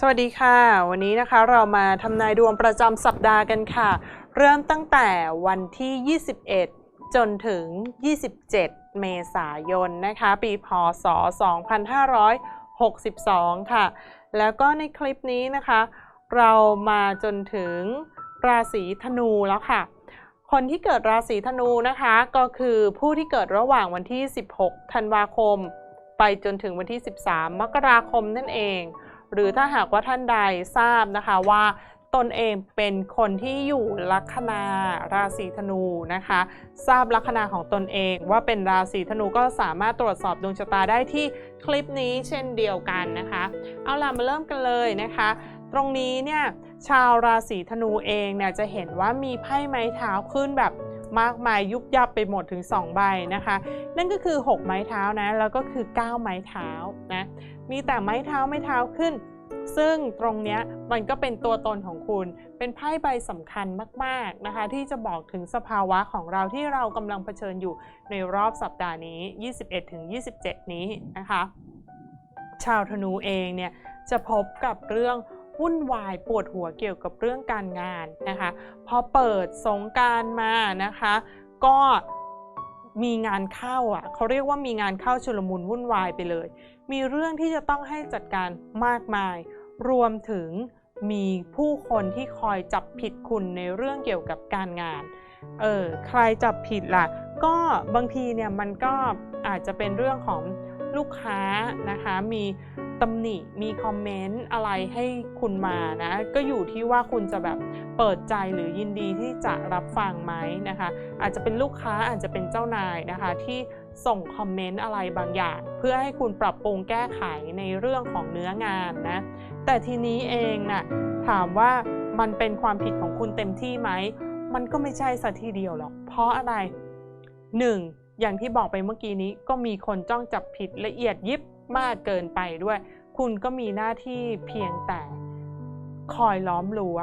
สวัสดีค่ะ วันนี้นะคะเรามาทำนายดวงประจำสัปดาห์กันค่ะ เริ่มตั้งแต่วันที่ 21 จนถึง 27 เมษายนนะคะ ปีพศ 2562 ค่ะ แล้วก็ในคลิปนี้นะคะ เรามาจนถึงราศีธนูแล้วค่ะ คนที่เกิดราศีธนูนะคะก็คือผู้ที่เกิดระหว่างวันที่ 16 ธันวาคม ไปจนถึงวันที่ 13 มกราคมนั่นเอง หรือถ้าหากว่าท่านใดทราบนะคะว่าตนเองเป็นคนที่อยู่ลัคนาราศีธนูนะคะ ทราบลัคนาของตนเองว่าเป็นราศีธนูก็สามารถตรวจสอบดวงชะตาได้ที่คลิปนี้เช่นเดียวกันนะคะ เอาล่ะมาเริ่มกันเลยนะคะ ตรงนี้เนี่ยชาวราศีธนูเองเนี่ยจะเห็นว่ามีไพ่ไม้เท้าขึ้นแบบมากมายยุบยับไปหมดถึง 2 ใบนะคะ นั่นก็คือ 6 ไม้เท้านะแล้วก็คือ 9 ไม้เท้านะ มีแต่ไม้เท้าไม้เท้าขึ้น ซึ่งตรงนี้มันก็เป็นตัวตนของคุณ เป็นไพ่ใบสำคัญมากๆนะคะ ที่จะบอกถึงสภาวะของเราที่เรากำลังเผชิญอยู่ในรอบสัปดาห์นี้ 21-27 นี้นะคะ ชาวธนูเองเนี่ยจะพบกับเรื่องวุ่นวายปวดหัวเกี่ยวกับเรื่องการงานนะคะ พอเปิดสงการมานะคะ ก็ มีงานเข้าอะเขาเรียกว่ามีงานเข้าชุลมุนวุ่นวายไปเลย มีเรื่องที่จะต้องให้จัดการมากมาย รวมถึงมีผู้คนที่คอยจับผิดคุณในเรื่องเกี่ยวกับการงาน เออใครจับผิดล่ะ ก็บางทีเนี่ยมันก็อาจจะเป็นเรื่องของลูกค้านะคะ มี ตำหนิมีคอมเมนต์อะไรให้คุณมานะก็อยู่ที่ว่าคุณจะแบบเปิดใจหรือยินดีที่จะรับฟังไหมนะคะ อาจจะเป็นลูกค้าอาจจะเป็นเจ้านายนะคะที่ส่งคอมเมนต์อะไรบางอย่าง เพื่อให้คุณปรับปรุงแก้ไขในเรื่องของเนื้องานนะแต่ทีนี้เองน่ะถามว่ามันเป็นความผิดของคุณเต็มที่ไหมมันก็ไม่ใช่สัทีเดียวหรอก เพราะอะไร 1. อย่างที่บอกไปเมื่อกี้นี้ก็มีคนจ้องจับผิดละเอียดยิบมากเกินไปด้วย คุณก็มีหน้าที่เพียงแต่คอยล้อมรั้ว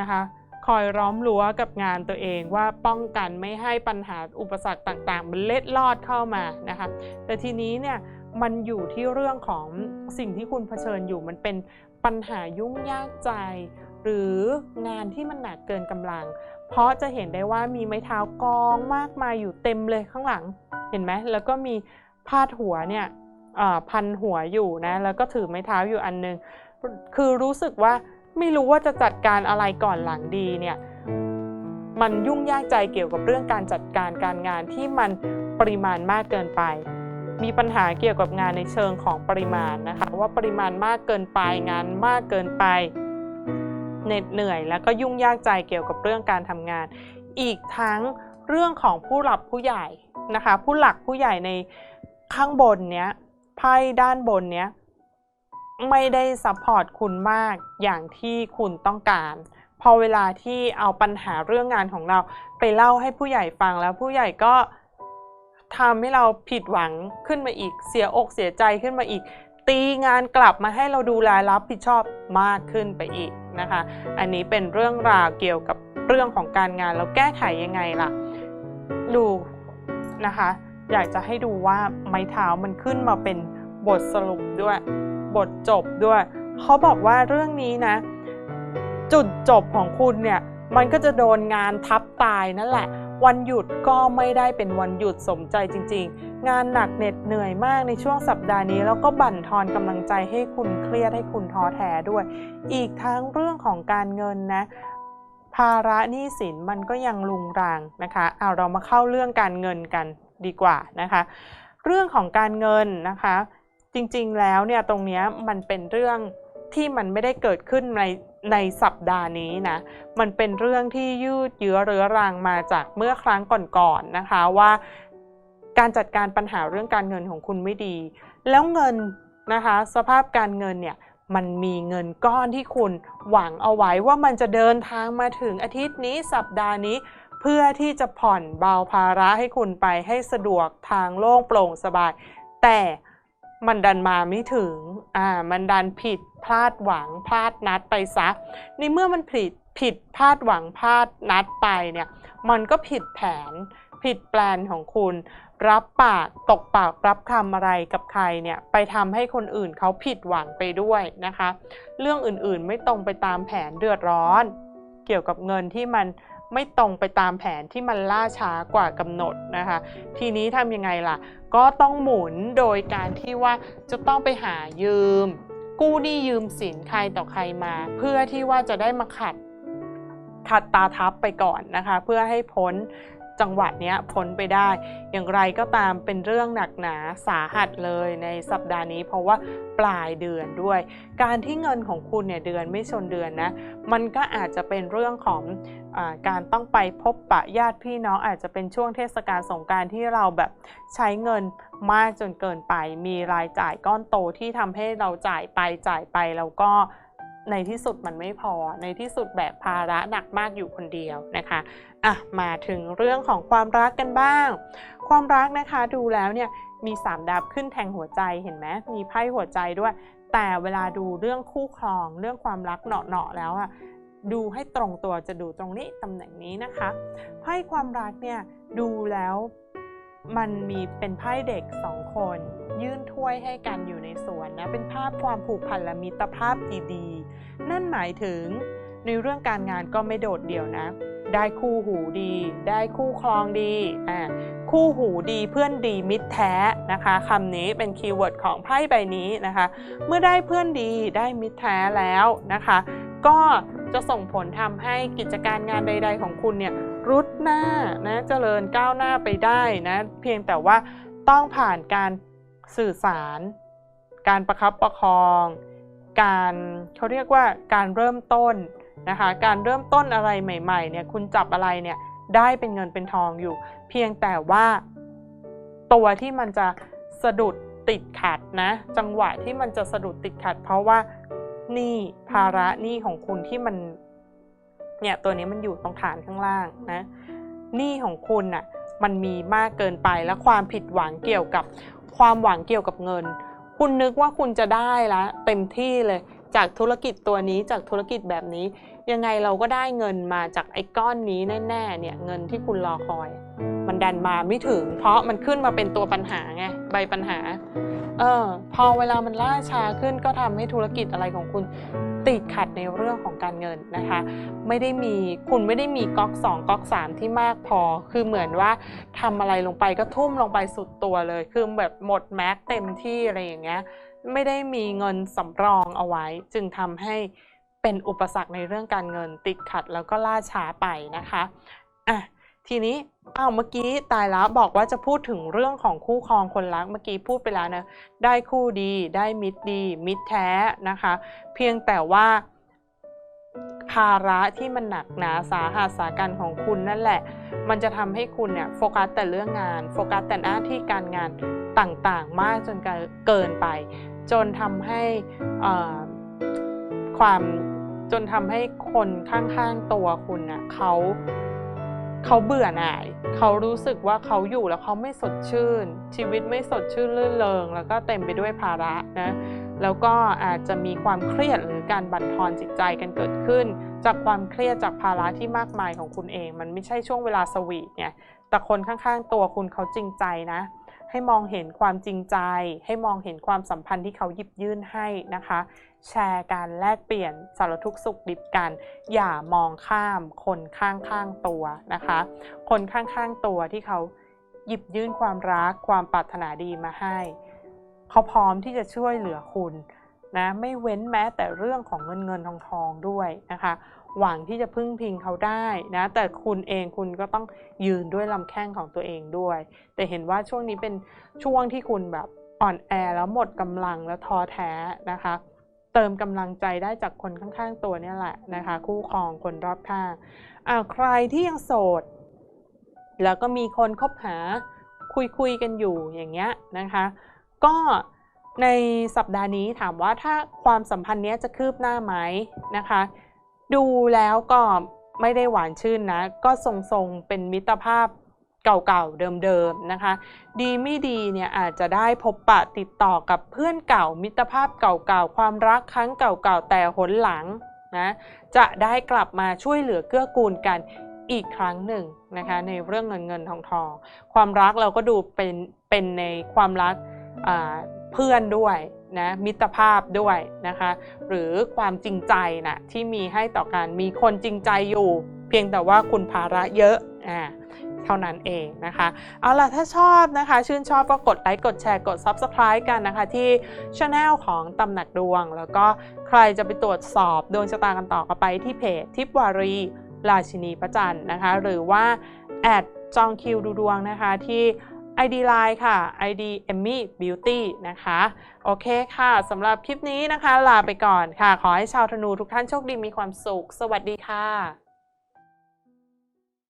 นะคะคอยล้อมรั้วกับงานตัวเองว่าป้องกันไม่ให้ปัญหาอุปสรรคต่างๆ มันเล็ดลอดเข้ามานะคะแต่ทีนี้เนี่ยมันอยู่ที่เรื่องของสิ่งที่คุณเผชิญอยู่มันเป็นปัญหายุ่งยากใจ หรืองานที่มันหนักเกินกำลัง เพราะจะเห็นได้ว่ามีไม้เท้ากองมากมายอยู่เต็มเลยข้างหลังเห็นไหมแล้วก็มีพาดหัวเนี่ย พันหัวอยู่นะ แล้วก็ถือไม้เท้าอยู่อันนึง คือรู้สึกว่าไม่รู้ว่าจะจัดการอะไรก่อนหลังดีเนี่ย มันยุ่งยากใจเกี่ยวกับเรื่องการจัดการการงานที่มันปริมาณมากเกินไป มีปัญหาเกี่ยวกับงานในเชิงของปริมาณนะคะ ว่าปริมาณมากเกินไปงานมากเกินไปเหน็ดเหนื่อย แล้วก็ยุ่งยากใจเกี่ยวกับเรื่องการทำงาน อีกทั้งเรื่องของผู้หลักผู้ใหญ่นะคะ ผู้หลักผู้ใหญ่ในข้างบนเนี้ย ไพ่ด้านบนเนี้ยไม่ได้ซัพพอร์ตคุณมากอย่างที่คุณต้องการ พอเวลาที่เอาปัญหาเรื่องงานของเราไปเล่าให้ผู้ใหญ่ฟังแล้วผู้ใหญ่ก็ทำให้เราผิดหวังขึ้นมาอีก เสียอกเสียใจขึ้นมาอีก ตีงานกลับมาให้เราดูแลรับผิดชอบมากขึ้นไปอีกนะคะ อันนี้เป็นเรื่องราวเกี่ยวกับเรื่องของการงานแล้วแก้ไขยังไงล่ะ ดูนะคะ อยากจะให้ดูว่าไม้เท้ามันขึ้นมาเป็นบทสรุปด้วย บทจบด้วย เขาบอกว่าเรื่องนี้นะ จุดจบของคุณเนี่ยมันก็จะโดนงานทับตายนั่นแหละ วันหยุดก็ไม่ได้เป็นวันหยุดสมใจจริง ๆ งานหนักเหน็ดเหนื่อยมากในช่วงสัปดาห์นี้ แล้วก็บั่นทอนกำลังใจให้คุณเครียดให้คุณท้อแท้ด้วย อีกทั้งเรื่องของการเงินนะ ภาระหนี้สินมันก็ยังลุงรังนะคะเอาเรามาเข้าเรื่องการเงินกัน ดีกว่านะคะ เรื่องของการเงินนะคะ จริงๆแล้วเนี่ยตรงนี้มันเป็นเรื่องที่มันไม่ได้เกิดขึ้นในในสัปดาห์นี้นะ มันเป็นเรื่องที่ยืดเยื้อเรื้อรังมาจากเมื่อครั้งก่อนๆนะคะว่าการจัดการปัญหาเรื่องการเงินของคุณไม่ดี แล้วเงินนะคะ สภาพการเงินเนี่ยมันมีเงินก้อนที่คุณหวังเอาไว้ว่ามันจะเดินทางมาถึงอาทิตย์นี้สัปดาห์นี้ เพื่อที่จะผ่อนเบาภาระให้คุณไปให้สะดวกทางโล่งโปร่งสบาย แต่มันดันมาไม่ถึง อ่า มันดันผิดพลาดหวังพลาดนัดไปซะ ในเมื่อมันผิดผิดพลาดหวังพลาดนัดไปเนี่ย มันก็ผิดแผน ผิดแปลนของคุณ รับปากตกปากรับคำอะไรกับใครเนี่ย ไปทำให้คนอื่นเขาผิดหวังไปด้วยนะคะ เรื่องอื่นๆไม่ตรงไปตามแผนเดือดร้อน เกี่ยวกับเงินที่มัน ไม่ตรงไปตามแผนที่มันล่าช้ากว่ากำหนดนะคะ ทีนี้ทำยังไงล่ะ ก็ต้องหมุนโดยการที่ว่าจะต้องไปหายืม กู้หนี้ยืมสินใครต่อใครมา เพื่อที่ว่าจะได้มาขัดขัดตาทับไปก่อนนะคะ เพื่อให้พ้นจังหวัดเนี้ยพ้นไปได้ อย่างไรก็ตามเป็นเรื่องหนักหนาสาหัสเลยในสัปดาห์นี้ เพราะว่าปลายเดือนด้วย การที่เงินของคุณเนี่ยเดือนไม่ชนเดือนนะ มันก็อาจจะเป็นเรื่องของ การต้องไปพบปะญาติพี่น้องอาจจะเป็นช่วงเทศกาลสงการที่เราแบบใช้เงินมากจนเกินไป มีรายจ่ายก้อนโตที่ทำให้เราจ่ายไปจ่ายไปแล้วก็ในที่สุดมันไม่พอ ในที่สุดแบกภาระหนักมากอยู่คนเดียวนะคะ อะ มาถึงเรื่องของความรักกันบ้าง ความรักนะคะดูแล้วเนี่ยมีสามดาบขึ้นแทงหัวใจเห็นไหมมีไพ่หัวใจด้วย แต่เวลาดูเรื่องคู่ครองเรื่องความรักเหนาะๆแล้วอะ ดูให้ตรงตัวจะดูตรงนี้ตำแหน่งนี้นะคะไพ่ความรักเนี่ยดูแล้วมันมีเป็นไพ่เด็กสองคน ยื่นถ้วยให้กันอยู่ในสวนนะเป็นภาพความผูกพันและมิตรภาพดีๆ นั่นหมายถึงในเรื่องการงานก็ไม่โดดเดี่ยวนะ ได้คู่หูดี ได้คู่ครองดีอ่าคู่หูดีเพื่อนดีมิตรแท้นะคะคำนี้เป็นคีย์เวิร์ดของไพ่ใบนี้นะคะ เมื่อได้เพื่อนดีได้มิตรแท้แล้วนะคะ ก็ จะส่งผลทำให้กิจการงานใด ๆ ของคุณเนี่ยรุดหน้านะเจริญก้าวหน้าไปได้นะเพียงแต่ว่าต้องผ่านการสื่อสาร การประคับประคอง การเขาเรียกว่าการเริ่มต้นนะคะการเริ่มต้นอะไรใหม่ๆเนี่ยคุณจับอะไรเนี่ยได้เป็นเงินเป็นทองอยู่ เพียงแต่ว่า ตัวที่มันจะสะดุดติดขัดนะ จังหวะที่มันจะสะดุดติดขัด เพราะว่า หนี่ภาระหนี้ของคุณที่มัน เนี่ยตัวนี้มันอยู่ตรงฐานข้างล่างนะหนี้ของคุณน่ะมันมีมากเกินไปและความผิดหวังเกี่ยวกับความหวังเกี่ยวกับเงิน คุณนึกว่าคุณจะได้ละเต็มที่เลย จากธุรกิจตัวนี้จากธุรกิจแบบนี้ ยังไงเราก็ได้เงินมาจากไอ้ก้อนนี้แน่ๆเนี่ยเงินที่คุณรอคอย มันดันมาไม่ถึง เพราะมันขึ้นมาเป็นตัวปัญหาไงใบปัญหาเออพอเวลามันล่าช้าขึ้นก็ทำให้ธุรกิจอะไรของคุณติดขัดในเรื่องของการเงินนะคะ ไม่ได้มีคุณไม่ได้มีก๊อก 2ก๊อก 3 ที่มากพอ คือเหมือนว่าทำอะไรลงไปก็ทุ่มลงไปสุดตัวเลย คือแบบหมดแม็กเต็มที่อะไรอย่างเงี้ย ไม่ได้มีเงินสำรองเอาไว้ จึงทำให้เป็นอุปสรรคในเรื่องการเงินติดขัดแล้วก็ล่าช้าไปนะคะอะทีนี้อ้าวเมื่อกี้ตายแล้วบอกว่าจะพูดถึงเรื่องของคู่ครองคนรักเมื่อกี้พูดไปแล้วนะได้คู่ดีได้มิตรดี มิตรแท้นะคะ เพียงแต่ว่าภาระที่มันหนักหนาสาหัสสากันของคุณนั่นแหละ มันจะทำให้คุณเนี่ยโฟกัสแต่เรื่องงาน โฟกัสแต่หน้าที่การงานต่างๆ มากจนเกินไป จนทำให้ความจนทำให้คนข้างๆตัวคุณน่ะเขาเขาเบื่อหน่ายเขารู้สึกว่าเขาอยู่แล้วเขาไม่สดชื่น ชีวิตไม่สดชื่นลื่นเลงแล้วก็เต็มไปด้วยภาระนะแล้วก็อาจจะมีความเครียดหรือการบั่นทอนจิตใจกันเกิดขึ้น จากความเครียดจากภาระที่มากมายของคุณเอง มันไม่ใช่ช่วงเวลาสวีทเนี่ยแต่คนข้างๆตัวคุณเขาจริงใจนะ ให้มองเห็นความจริงใจ ให้มองเห็นความสัมพันธ์ที่เขาหยิบยื่นให้นะคะ แชร์การแลกเปลี่ยนสารทุกข์สุขดิบกัน อย่ามองข้ามคนข้างๆตัวนะคะ คนข้างๆตัวที่เขาหยิบยื่นความรักความปรารถนาดีมาให้ เขาพร้อมที่จะช่วยเหลือคุณนะไม่เว้นแม้แต่เรื่องของเงินเงินทองทองด้วยนะคะ หวังที่จะพึ่งพิงเขาได้นะ แต่คุณเองคุณก็ต้องยืนด้วยลำแข้งของตัวเองด้วย แต่เห็นว่าช่วงนี้เป็นช่วงที่คุณแบบอ่อนแอแล้วหมดกำลังแล้วท้อแท้นะคะ เติมกำลังใจได้จากคนข้างๆตัวเนี่ยแหละนะคะ คู่ครองคนรอบข้างอ่าใครที่ยังโสด แล้วก็มีคนคบหาคุยคุยกันอยู่อย่างเงี้ยนะคะ ก็ในสัปดาห์นี้ถามว่าถ้าความสัมพันธ์นี้จะคืบหน้าไหมนะคะ ดูแล้วก็ไม่ได้หวานชื่นนะ ก็ทรงๆเป็นมิตรภาพเก่าๆเดิมๆนะคะ ดีไม่ดีเนี่ยอาจจะได้พบปะติดต่อกับเพื่อนเก่า มิตรภาพเก่าๆความรักครั้งเก่าๆแต่หนหลังนะจะได้กลับมาช่วยเหลือเกื้อกูลกันอีกครั้งหนึ่งนะคะในเรื่องเงินเงินทองทอง ความรักเราก็ดูเป็นเป็นในความรักอ่า เพื่อนด้วยนะมิตรภาพด้วยนะคะหรือความจริงใจนะที่มีให้ต่อกันมีคนจริงใจอยู่ เพียงแต่ว่าคุณภาระเยอะอ่าเท่านั้นเองนะคะเอาล่ะถ้าชอบนะคะ ชื่นชอบก็กดไลค์กดแชร์กด Subscribe กันนะคะ ที่ช anel ของตำหนักดวง แล้วก็ใครจะไปตรวจสอบดวงชะตากันต่อก็ไปที่เพจทิพวารีราชินีพระจันนะคะ หรือว่าแอดจองคิวดูดวงนะคะที่ ID Line ค่ะ ID Emmy Beauty นะคะ โอเคค่ะสำหรับคลิปนี้นะคะ ลาไปก่อนค่ะ ขอให้ชาวธนูทุกท่านโชคดีมีความสุข สวัสดีค่ะ